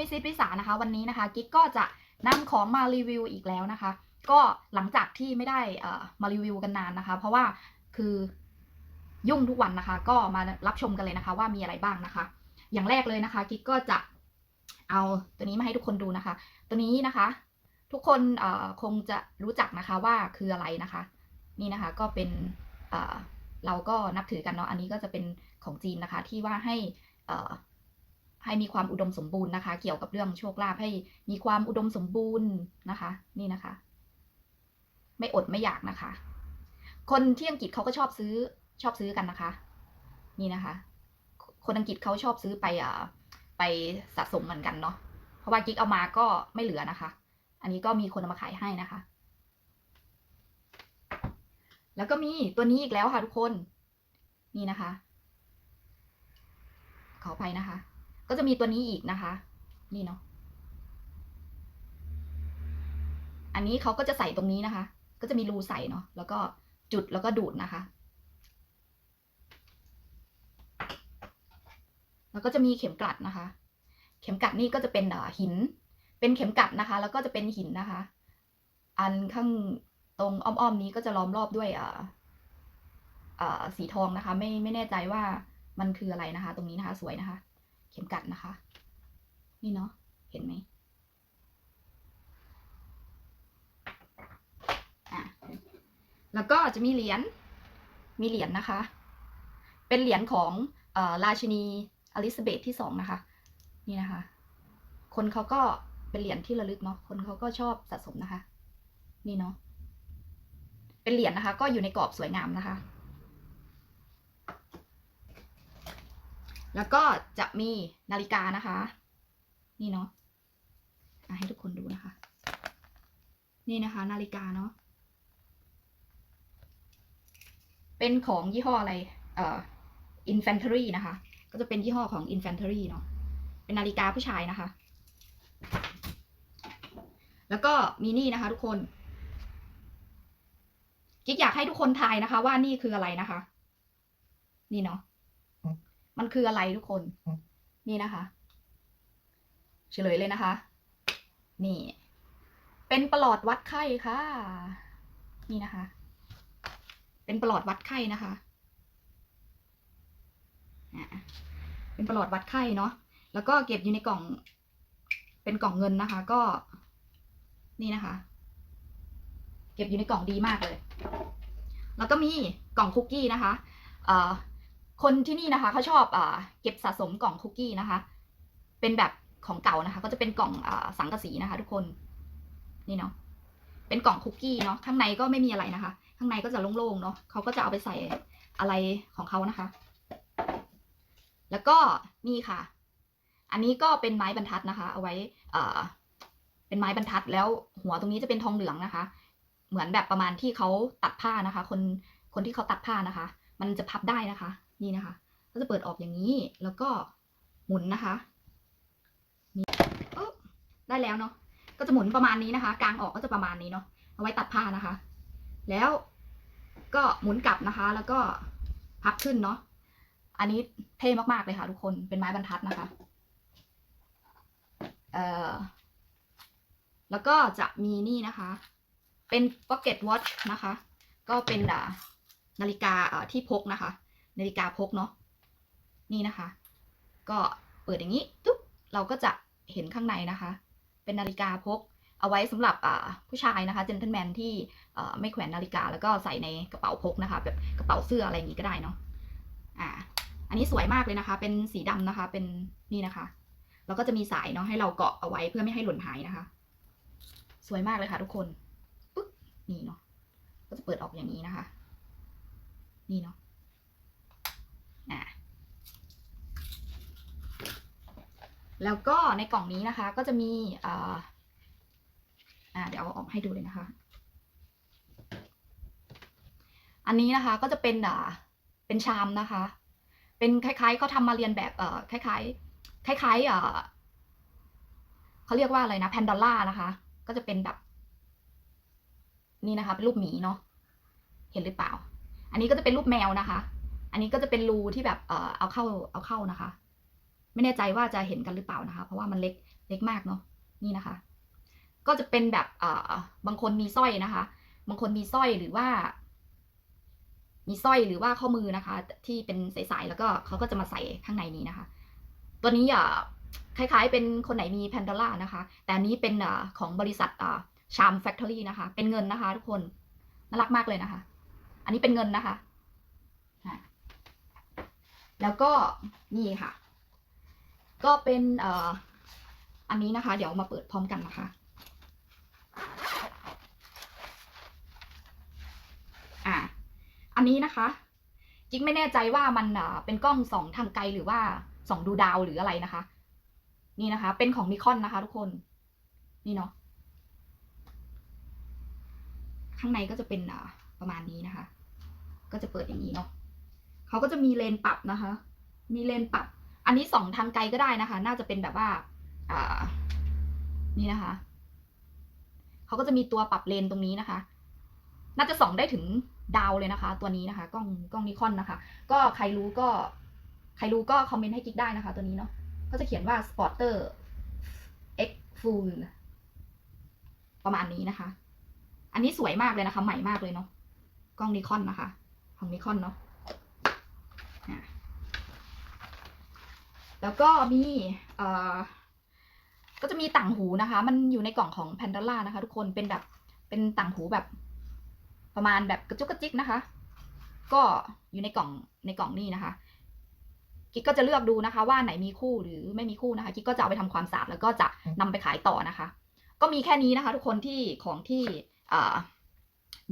มิซิพิสานะคะ วันนี้นะคะกิ๊กก็จะนำของมารีวิวอีกแล้วนะคะ ก็หลังจากที่ไม่ได้เอ่อมารีวิวกันนานนะคะ เพราะว่าคือยุ่งทุกวันนะคะ ก็มารับชมกันเลยนะคะ ว่ามีอะไรบ้างนะคะ อย่างแรกเลยนะคะกิ๊กก็จะเอาตัวนี้มาให้ทุกคนดูนะคะ ตัวนี้นะคะ ทุกคนเอ่อคงจะรู้จักนะคะว่าคืออะไรนะคะ นี่นะคะก็เป็นเอ่อเราก็นับถือกันเนาะอันนี้ก็จะเป็นของจีนนะคะ ที่ว่าให้เอ่อ ให้มีความอุดมสมบูรณ์นะคะ เกี่ยวกับเรื่องโชคลาภให้มีความอุดมสมบูรณ์นะคะ นี่นะคะ ไม่อดไม่อยากนะคะ คนที่อังกฤษเขาก็ชอบซื้อชอบซื้อกันนะคะ นี่นะคะ คนอังกฤษเขาชอบซื้อไปอ่าไปสะสมเหมือนกันเนาะเพราะว่ากิ๊กเอามาก็ไม่เหลือนะคะ อันนี้ก็มีคนมาขายให้นะคะ แล้วก็มีตัวนี้อีกแล้วค่ะทุกคน นี่นะคะ ขอไปนะคะ ก็จะมีตัวนี้อีกนะคะ นี่เนาะอันนี้เขาก็จะใส่ตรงนี้นะคะ ก็จะมีรูใส่เนาะแล้วก็จุดแล้วก็ดูดนะคะ แล้วก็จะมีเข็มกลัดนะคะ เข็มกลัดนี่ก็จะเป็นหิน เป็นเข็มกลัดนะคะ แล้วก็จะเป็นหินนะคะ อันข้างตรงอ้อมๆนี้ก็จะล้อมรอบด้วยอ่อเอ่อสีทองนะคะ ไม่ไม่แน่ใจว่ามันคืออะไรนะคะ ตรงนี้นะคะ สวยนะคะ ข็มกัดนะคะ นี่เนาะเห็นไหมอะแล้วก็จะมีเหรียญมีเหรียญนะคะ เป็นเหรียญของอราชินีอลิซาเบธที่สองนะคะ นี่นะคะ คนเขาก็เป็นเหรียญที่ระลึกเนาะคนเขาก็ชอบสะสมนะคะ นี่เนาะเป็นเหรียญนะคะ ก็อยู่ในกรอบสวยงามนะคะ แล้วก็จะมีนาฬิกานะคะ นี่เนาะะให้ทุกคนดูนะคะ นี่นะคะ นาฬิกาเนาะเป็นของยี่ห้ออะไร เอ่อ infantry นะคะ ก็จะเป็นยี่ห้อของ infantry เนาะเป็นนาฬิกาผู้ชายนะคะ แล้วก็มีนี่นะคะ ทุกคนกิ๊กอยากให้ทุกคนทายนะคะ ว่านี่คืออะไรนะคะ นี่เนาะ มันคืออะไรทุกคน นี่นะคะ เฉลยเลยนะคะ นี่ เป็นประหลอดวัดไข้ค่ะ นี่นะคะ เป็นประหลอดวัดไข้นะคะอะเป็นประหลอดวัดไข้เนาะ แล้วก็เก็บอยู่ในกล่อง เป็นกล่องเงินนะคะ ก็ นี่นะคะ เก็บอยู่ในกล่องดีมากเลย แล้วก็มีกล่องคุกกี้นะคะ เอ่อ คนที่นี่นะคะเขาชอบอ่าเก็บสะสมกล่องคุกกี้นะคะ เป็นแบบของเก่านะคะ ก็จะเป็นกล่องอ่าสังกะสีนะคะ ทุกคนนี่เนาะเป็นกล่องคุกกี้เนาะข้างในก็ไม่มีอะไรนะคะ ข้างในก็จะโล่งๆเนาะเขาก็จะเอาไปใส่อะไรของเขานะคะ แล้วก็นี่ค่ะ อันนี้ก็เป็นไม้บรรทัดนะคะ เอาไว้เอ่อเป็นไม้บรรทัดแล้วหัวตรงนี้จะเป็นทองเหลืองนะคะ เหมือนแบบประมาณที่เขาตัดผ้านะคะ คนคนที่เขาตัดผ้านะคะ มันจะพับได้นะคะ นี่นะคะ ก็จะเปิดออกอย่างนี้ แล้วก็หมุนนะคะ นี่อ๊บได้แล้วเนาะ ก็จะหมุนประมาณนี้นะคะ กลางออกก็จะประมาณนี้เนาะ เอาไว้ตัดผ้านะคะ แล้วก็หมุนกลับนะคะ แล้วก็พับขึ้นเนาะ อันนี้เท่มากๆเลยค่ะทุกคน เป็นไม้บรรทัดนะคะ เอ่อ แล้วก็จะมีนี่นะคะ เป็น pocket watch นะคะ ก็เป็นนาฬิกาที่พกนะคะ นาฬิกาพกเนาะนี่นะคะ ก็เปิดอย่างนี้ตุ๊บเราก็จะเห็นข้างในนะคะ เป็นนาฬิกาพกเอาไว้สำหรับผู้ชายนะคะเจนเทลแมนที่ไม่แขวนนาฬิกาแล้วก็ใส่ในกระเป๋าพกนะคะแบบกระเป๋าเสื้ออะไรอย่างนี้ก็ได้เนาะอ่าอันนี้สวยมากเลยนะคะ เป็นสีดำนะคะเป็นนี่นะคะ แล้วก็จะมีสายเนาะให้เราเกาะเอาไว้เพื่อไม่ให้หล่นหายนะคะ สวยมากเลยค่ะทุกคนปึ๊บนี่เนาะก็จะเปิดออกอย่างนี้นะคะ นี่เนาะ อ่าแล้วก็ในกล่องนี้นะคะก็จะมีอ่าอ่าเดี๋ยวเอาออกให้ดูเลยนะคะ อันนี้นะคะก็จะเป็นอ่าเป็นชามนะคะ เป็นคล้ายๆเขาทำมาเรียนแบบเอ่อคล้ายๆ คล้ายๆเอ่อเขาเรียกว่าอะไรนะแพนดอลล่านะคะ ก็จะเป็นแบบ นี่นะคะ เป็นรูปหมีเนาะเห็นหรือเปล่า อันนี้ก็จะเป็นรูปแมวนะคะ อันนี้ก็จะเป็นรูที่แบบเอ่อเอาเข้าเอาเข้านะคะ ไม่แน่ใจว่าจะเห็นกันหรือเปล่านะคะ เพราะว่ามันเล็กเล็กมากเนาะนี่นะคะ ก็จะเป็นแบบเอ่อบางคนมีสร้อยนะคะ บางคนมีสร้อยหรือว่า มีสร้อยหรือว่าข้อมือนะคะ ที่เป็นใสๆแล้วก็เขาก็จะมาใส่ข้างในนี้นะคะ ตัวนี้อะคล้ายๆ เป็นคนไหนมีแพนด o ล่านะคะ แต่อันนี้เป็นอ่าของบริษัทอ่าชามแฟคทอรี่นะคะ เป็นเงินนะคะ ทุกคน น่ารักมากเลยนะคะ อันนี้เป็นเงินนะคะ แล้วก็นี่ค่ะ ก็เป็นเอ่ออันนี้นะคะ เดี๋ยวมาเปิดพร้อมกันนะคะอะอันนี้นะคะจิ๊กไม่แน่ใจว่ามันเป็นกล้องส่องทางไกลหรือว่าส่องดูดาวหรืออะไรนะคะ นี่นะคะ เป็นของนิคอนนะคะ ทุกคน นี่เนาะข้างในก็จะเป็นประมาณนี้นะคะ ก็จะเปิดอย่างนี้เนาะ เขาก็จะมีเลนปรับนะคะ มีเลนปรับ อันนี้ส่องทางไกลก็ได้นะคะ น่าจะเป็นแบบว่าอ่านี่นะคะเขาก็จะมีตัวปรับเลนตรงนี้นะคะ น่าจะส่องได้ถึงดาวเลยนะคะ ตัวนี้นะคะ กล้องกล้องนิคอนนะคะ ก็ใครรู้ก็ ใครรู้ก็คอมเมนต์ให้กิ๊กได้นะคะ ตัวนี้เนาะก็จะเขียนว่า Spotter X Full ประมาณนี้นะคะ อันนี้สวยมากเลยนะคะ ใหม่มากเลยเนาะ กล้องนิคอนนะคะ ของนิคอนเนาะอะ แล้วก็มีเอ่อก็จะมีต่างหูนะคะ มันอยู่ในกล่องของ Pandora นะคะ ทุกคนเป็นแบบเป็นต่างหูแบบ ประมาณแบบกระจุกกระจิกนะคะ ก็อยู่ในกล่องในกล่องนี้นะคะกิ๊กก็จะเลือกดูนะคะ ว่าไหนมีคู่หรือไม่มีคู่นะคะกิ๊กก็จะเอาไปทำความสะอาดแล้วก็จะนำไปขายต่อนะคะ ก็มีแค่นี้นะคะ ทุกคนที่ของที่เอ่อ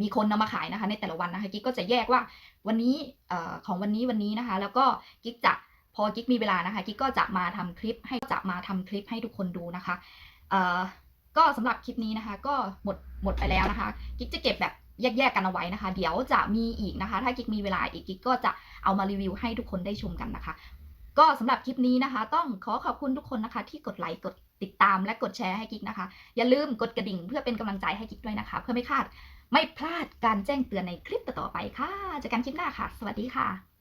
มีคนนำมาขายนะคะ ในแต่ละวันนะคะกิ๊กก็จะแยกว่าวันนี้เอ่อของวันนี้วันนี้นะคะ แล้วก็กิ๊กจะ พอกิ๊กมีเวลานะคะกิ๊กก็จะมาทำคลิปให้จะมาทำคลิปให้ทุกคนดูนะคะเอ่อก็สำหรับคลิปนี้นะคะ ก็หมดหมดไปแล้วนะคะกิ๊กจะเก็บแบบแยกๆกันเอาไว้นะคะ เดี๋ยวจะมีอีกนะคะ ถ้ากิ๊กมีเวลาอีกกิ๊กก็จะเอามารีวิวให้ทุกคนได้ชมกันนะคะ ก็สำหรับคลิปนี้นะคะ ต้องขอขอบคุณทุกคนนะคะ ที่กดไลค์กดติดตามและกดแชร์ให้กิ๊กนะคะ อย่าลืมกดกระดิ่งเพื่อเป็นกำลังใจให้กิ๊กด้วยนะคะ เพื่อไม่พลาดไม่พลาดการแจ้งเตือนในคลิปต่อๆไปค่ะเจอกันคลิปหน้าค่ะ สวัสดีค่ะ